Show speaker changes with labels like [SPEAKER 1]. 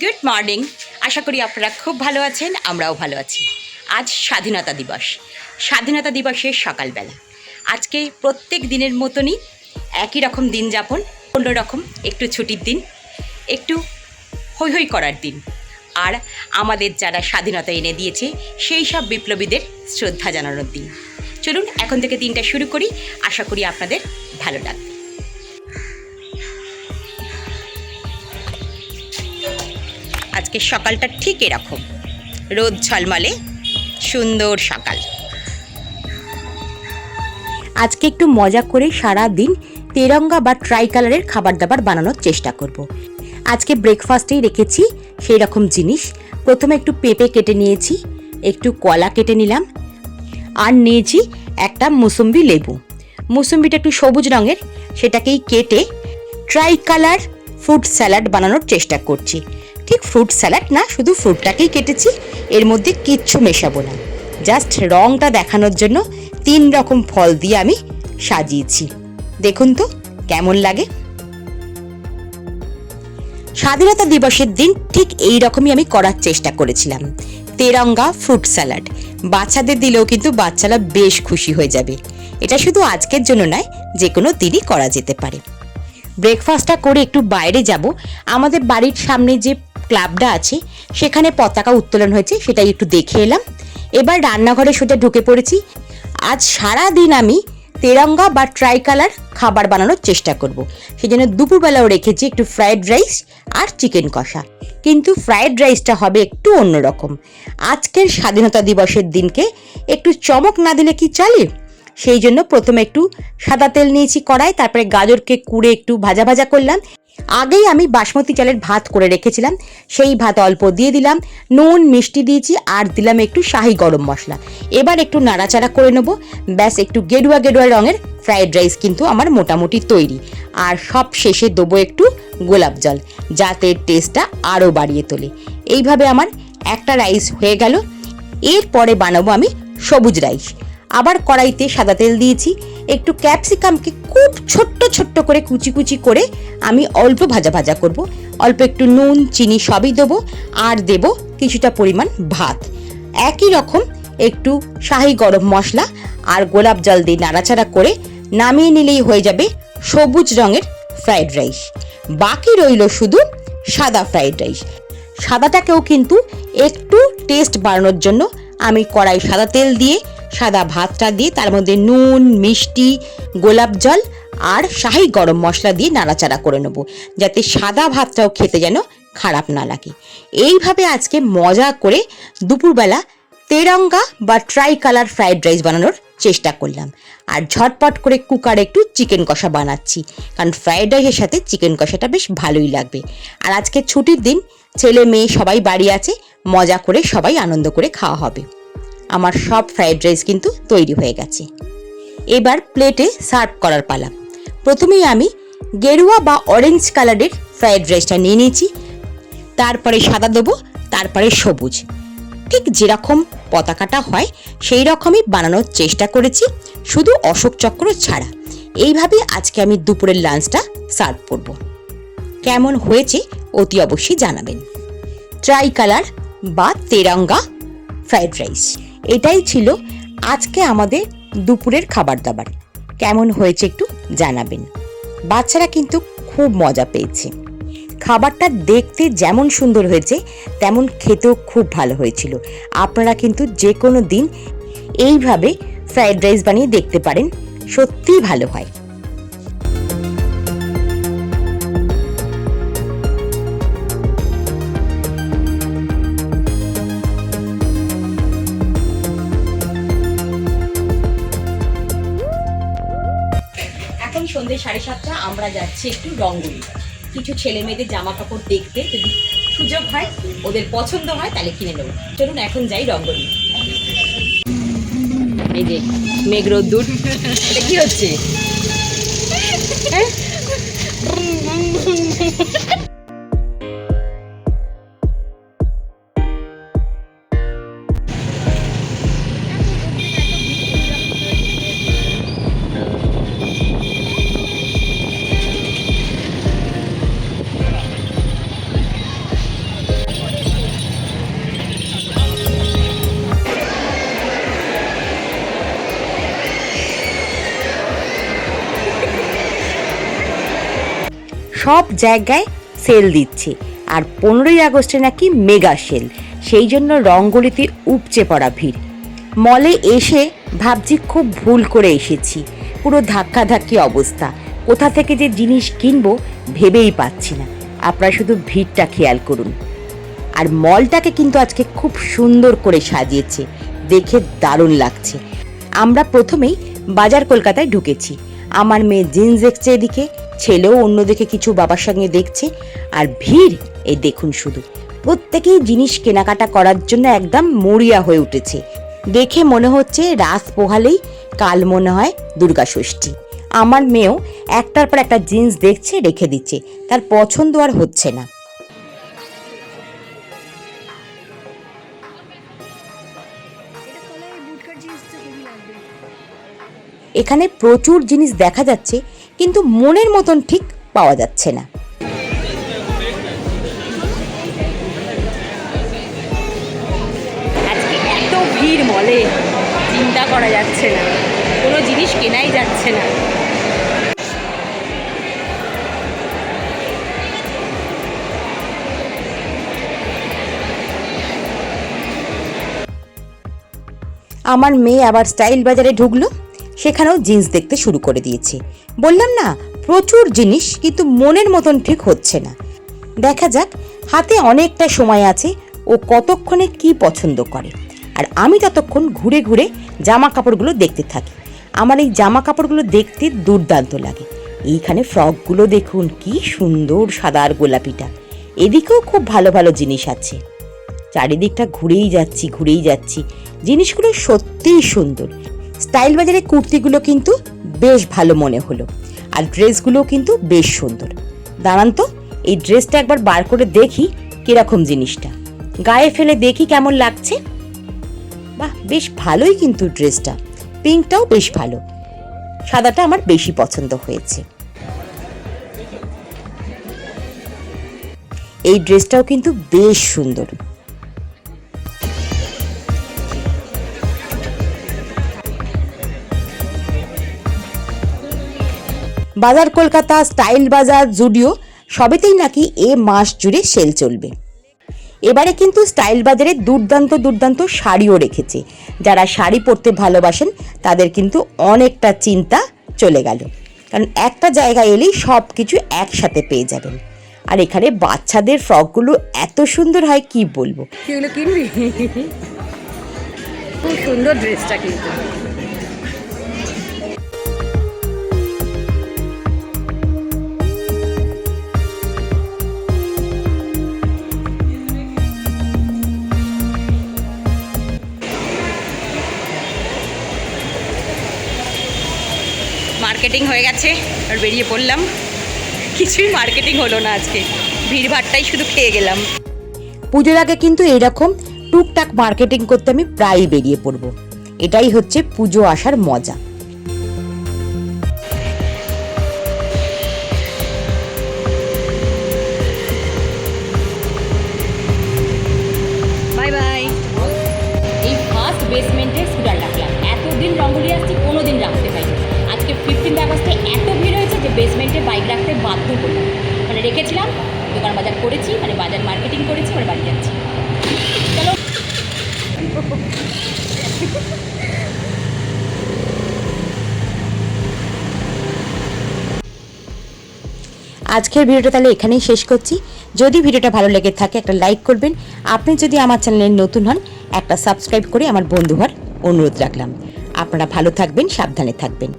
[SPEAKER 1] Good morning আশা করি আপনারা খুব ভালো আছেন, আমরাও ভালো আছি। আজ স্বাধীনতা দিবস। স্বাধীনতা দিবসের সকালবেলা। আজকে প্রত্যেক দিনের মতনই একই রকম দিন যাপন অন্যরকম একটু ছুটির দিন, একটু হৈ হৈ করার দিন। আর আমাদের যারা স্বাধীনতা এনে দিয়েছে, সেই সব বিপ্লবীদের শ্রদ্ধা জানানোর দিন। চলুন, এখন থেকে দিনটা শুরু করি। আশা করি আপনাদের ভালো লাগবে। আজকে সকালটা ঠিক এরকম। রোদ ঝলমলে, সুন্দর সকাল। আজকে একটু মজা করে সারা দিন তেরঙ্গা বা ট্রাই কালারের খাবার দাবার বানানোর চেষ্টা করব। আজকে ব্রেকফাস্টেই রেখেছি সেই রকম জিনিস। প্রথমে একটু পেঁপে কেটে নিয়েছি, একটু কলা কেটে নিলাম, আর নিয়েছি একটা মুসম্বি লেবু। মুসম্বিটা একটু সবুজ রঙের, সেটাকেই কেটে ট্রাই কালার ফ্রুট স্যালাড বানানোর চেষ্টা করছি। ঠিক ফ্রুট স্যালাড না, শুধু ফ্রুটটাকেই কেটেছি, এর মধ্যে কিচ্ছু মেশাবো না। জাস্ট রঙটা দেখানোর জন্য তিন রকম ফল দিয়ে আমি সাজিয়েছি। দেখুন তো, কেমন লাগে? স্বাধীনতা দিবসের দিন ঠিক এই রকমই আমি করার চেষ্টা করেছিলাম। তেরঙ্গা ফ্রুট স্যালাড বাচ্চাদের দিলেও কিন্তু বাচ্চারা বেশ খুশি হয়ে যাবে। এটা শুধু আজকের জন্য নয় যে কোনো দিনই করা যেতে পারে। ব্রেকফাস্টটা করে একটু বাইরে যাব। আমাদের বাড়ির সামনে যে ক্লাবটা আছে, সেখানে পতাকা উত্তোলন হয়েছে, সেটাই একটু দেখে এলাম। এবার রান্নাঘরে সোজা ঢুকে পড়েছি। আজ সারা দিন আমি তেরঙ্গা বা ট্রাই কালার খাবার বানানোর চেষ্টা করব। সেই জন্য দুপুরবেলাও রেখেছি একটু ফ্রায়েড রাইস আর চিকেন কষা। কিন্তু ফ্রায়েড রাইসটা হবে একটু অন্যরকম। আজকের স্বাধীনতা দিবসের দিনকে একটু চমক না দিলে কি চলে? সেই জন্য প্রথমে একটু সাদা তেল নিয়েছি কড়াই, তারপরে গাজরকে কুড়ে একটু ভাজা ভাজা করলাম। আগেই আমি বাসমতি চালের ভাত করে রেখেছিলাম। সেই ভাত অল্প দিয়ে দিলাম, নুন, মিষ্টি দিয়েছি আর দিলাম একটু শাহি গরম মশলা। এবার একটু নাড়াচাড়া করে নেব। ব্যাস, একটু গেরুয়া গেরুয়া রঙের ফ্রাইড রাইস কিন্তু আমার মোটামুটি তৈরি। আর সব শেষে দেবো একটু গোলাপ জল, যাতে টেস্টটা আরও বাড়িয়ে তোলে। এইভাবে আমার একটা রাইস হয়ে গেল। এরপরে বানাবো আমি সবুজ রাইস। আবার কড়াইতে সাদা তেল দিয়েছি। একটু ক্যাপসিকামকে খুব ছোট্ট ছোট্ট করে কুচি কুচি করে আমি অল্প ভাজা ভাজা করব। অল্প একটু নুন, চিনি সবই দেবো আর দেব কিছুটা পরিমাণ ভাত। একই রকম একটু শাহি গরম মশলা আর গোলাপ জল দিয়ে নাড়াচাড়া করে নামিয়ে নিলেই হয়ে যাবে সবুজ রঙের ফ্রাইড রাইস। বাকি রইল শুধু সাদা ফ্রাইড রাইস। সাদাটাকেও কিন্তু একটু টেস্ট বাড়ানোর জন্য আমি কড়াই সাদা তেল দিয়ে সাদা ভাতটা দিয়ে তার মধ্যে নুন, মিষ্টি, গোলাপ জল আর শাহি গরম মশলা দিয়ে নাড়াচাড়া করে নেব, যাতে সাদা ভাতটাও খেতে যেন খারাপ না লাগে। এইভাবে আজকে মজা করে দুপুরবেলা তেরঙ্গা বা ট্রাই কালার ফ্রাইড রাইস বানানোর চেষ্টা করলাম। আর ঝটপট করে কুকারে একটু চিকেন কষা বানাচ্ছি, কারণ ফ্রাইড রাইসের সাথে চিকেন কষাটা বেশ ভালোই লাগবে। আর আজকে ছুটির দিন ছেলে মেয়ে সবাই বাড়ি আছে, মজা করে সবাই আনন্দ করে খাওয়া হবে। আমার সব ফ্রাইড রাইস কিন্তু তৈরি হয়ে গেছে। এবার প্লেটে সার্ভ করার পালা। প্রথমেই আমি গেরুয়া বা অরেঞ্জ কালারের ফ্রাইড রাইসটা নিয়ে নিয়েছি। তারপরে সাদা দেবো, তারপরে সবুজ। ঠিক যেরকম পতাকাটা হয়, সেই রকমই বানানোর চেষ্টা করেছি, শুধু অশোক চক্র ছাড়া। এইভাবে আজকে আমি দুপুরের লাঞ্চটা সার্ভ করব। কেমন হয়েছে অতি অবশ্যই জানাবেন। ট্রাই কালার বা তেরঙ্গা ফ্রাইড রাইস। এটাই ছিল আজকে আমাদের দুপুরের খাবার দাবার কেমন হয়েছে একটু জানাবেন। বাচ্চারা কিন্তু খুব মজা পেয়েছে। খাবারটা দেখতে যেমন সুন্দর হয়েছে, তেমন খেতেও খুব ভালো হয়েছিল। আপনারা কিন্তু যে কোনো দিন এইভাবে ফ্রায়েড রাইস বানিয়ে দেখতে পারেন। সত্যিই ভালো হয়। এখন সন্ধ্যে সাড়ে সাতটা, আমরা যাচ্ছি একটু রঙ্গলি। কিছু ছেলে মেয়েদের জামা কাপড় দেখতে যদি সুযোগ হয়, ওদের পছন্দ হয়, তাহলে কিনে নেব। চলুন এখন যাই রঙ্গলি। এই যে মেঘ রোদ্দুর এটা কি হচ্ছে? সব জায়গায় সেল দিচ্ছে। আর পনেরোই আগস্টে নাকি মেগা সেল সেই জন্য রঙ্গলিতে উপচে পড়া ভিড়। মলে এসে ভাবছি খুব ভুল করে এসেছি। পুরো ধাক্কাধাক্কি অবস্থা। কোথা থেকে যে জিনিস কিনবো ভেবেই পাচ্ছি না। আপনারা শুধু ভিড়টা খেয়াল করুন। আর মলটাকে কিন্তু আজকে খুব সুন্দর করে সাজিয়েছে। দেখে দারুণ লাগছে। আমরা প্রথমেই বাজার কলকাতায় ঢুকেছি। আমার মেয়ে জিন্স দেখছে এদিকে। ছেলেও অন্যদিকে কিছু বাবার সঙ্গে দেখছে আর ভিড় এই দেখুন শুধু। প্রত্যেকেই জিনিস কেনাকাটা করার জন্য একদম মরিয়া হয়ে উঠেছে। দেখে মনে হচ্ছে রাস পোহালেই কাল মনে হয় দুর্গা ষষ্ঠী। আমার মেয়েও একটার পর একটা জিন্স দেখছে, রেখে দিচ্ছে। তার পছন্দ আর হচ্ছে না। এখানে প্রচুর জিনিস দেখা যাচ্ছে। কিন্তু মনের মতন ঠিক পাওয়া যাচ্ছে না। আজকে এত ভিড় মলে চিন্তা করা যাচ্ছে না। কোনো জিনিস কেনাই যাচ্ছে না। আমার মেয়ে আবার স্টাইল বাজারে ঢুকলো। সেখানেও জিন্স দেখতে শুরু করে দিয়েছে। বললাম, না, প্রচুর জিনিস, কিন্তু মনের মতন ঠিক হচ্ছে না। দেখা যাক, হাতে অনেকটা সময় আছে, ও কতক্ষণে কি পছন্দ করে। আর আমি ততক্ষণ ঘুরে ঘুরে জামা কাপড়গুলো দেখতে থাকি। আমার এই জামা কাপড়গুলো দেখতে দুর্দান্ত লাগে। এইখানে ফ্রকগুলো দেখুন, কি সুন্দর সাদা আর গোলাপিটা। এদিকেও খুব ভালো ভালো জিনিস আছে। চারিদিকটা ঘুরেই যাচ্ছি ঘুরেই যাচ্ছি। জিনিসগুলো সত্যিই সুন্দর। স্টাইল বাজারে কুর্তিগুলো কিন্তু বেশ ভালো মনে হলো। আর ড্রেসগুলোও কিন্তু বেশ সুন্দর। দাঁড়ান তো, এই ড্রেসটা একবার বার করে দেখি কীরকম জিনিসটা। গায়ে ফেলে দেখি কেমন লাগছে। বাহ, বেশ ভালোই কিন্তু ড্রেসটা। পিঙ্কটাও বেশ ভালো। সাদাটা আমার বেশি পছন্দ হয়েছে। এই ড্রেসটাও কিন্তু বেশ সুন্দর। বাজার কলকাতা, স্টাইল বাজার, জুডিও, সবেতেই নাকি এ মাস জুড়ে সেল চলবে। এবারে কিন্তু স্টাইল বাজারে দুর্দান্ত দুর্দান্ত শাড়িও রেখেছে। যারা শাড়ি পরতে ভালোবাসেন, তাদের কিন্তু অনেকটা চিন্তা চলে গেল। কারণ একটা জায়গায় এলেই সব কিছু একসাথে পেয়ে যাবেন। আর এখানে বাচ্চাদের ফ্রকগুলো এত সুন্দর হয়, কি বলব?
[SPEAKER 2] কিনবি? খুব সুন্দর ড্রেসটা কিন্তু
[SPEAKER 1] মার্কেটিং হয়ে গেছে আর বেরিয়ে পড়লাম। কিছুই মার্কেটিং হলো না আজকে। ভিড়ভাড়টাই শুধু খেয়ে গেলাম। পুজোর আগে কিন্তু এরকম টুকটাক মার্কেটিং করতে আমি প্রায়ই বেরিয়ে পড়ব। এটাই হচ্ছে পুজো আসার মজা।
[SPEAKER 2] বাই বাই
[SPEAKER 3] এই ফার্স্ট বেসমেন্টের স্কুটার রাখলাম এতদিন রঙ্গলি আসছি কোনো ফিফটিন্থ আগস্টে এত ভিড় হয়েছে যে বেসমেন্টে বাইক রাখতে বাধ্য করলাম। মানে রেখেছিলাম, দোকান বাজার করেছি মানে বাজার মার্কেটিং করেছি মানে বাড়ি যাচ্ছি। চলো।
[SPEAKER 1] আজকের ভিডিওটা তাহলে এখানেই শেষ করছি। যদি ভিডিওটা ভালো লেগে থাকে, একটা লাইক করবেন। আপনি যদি আমার চ্যানেলে নতুন হন, একটা সাবস্ক্রাইব করে আমার বন্ধু হওয়ার অনুরোধ রাখলাম। আপনারা ভালো থাকবেন, সাবধানে থাকবেন।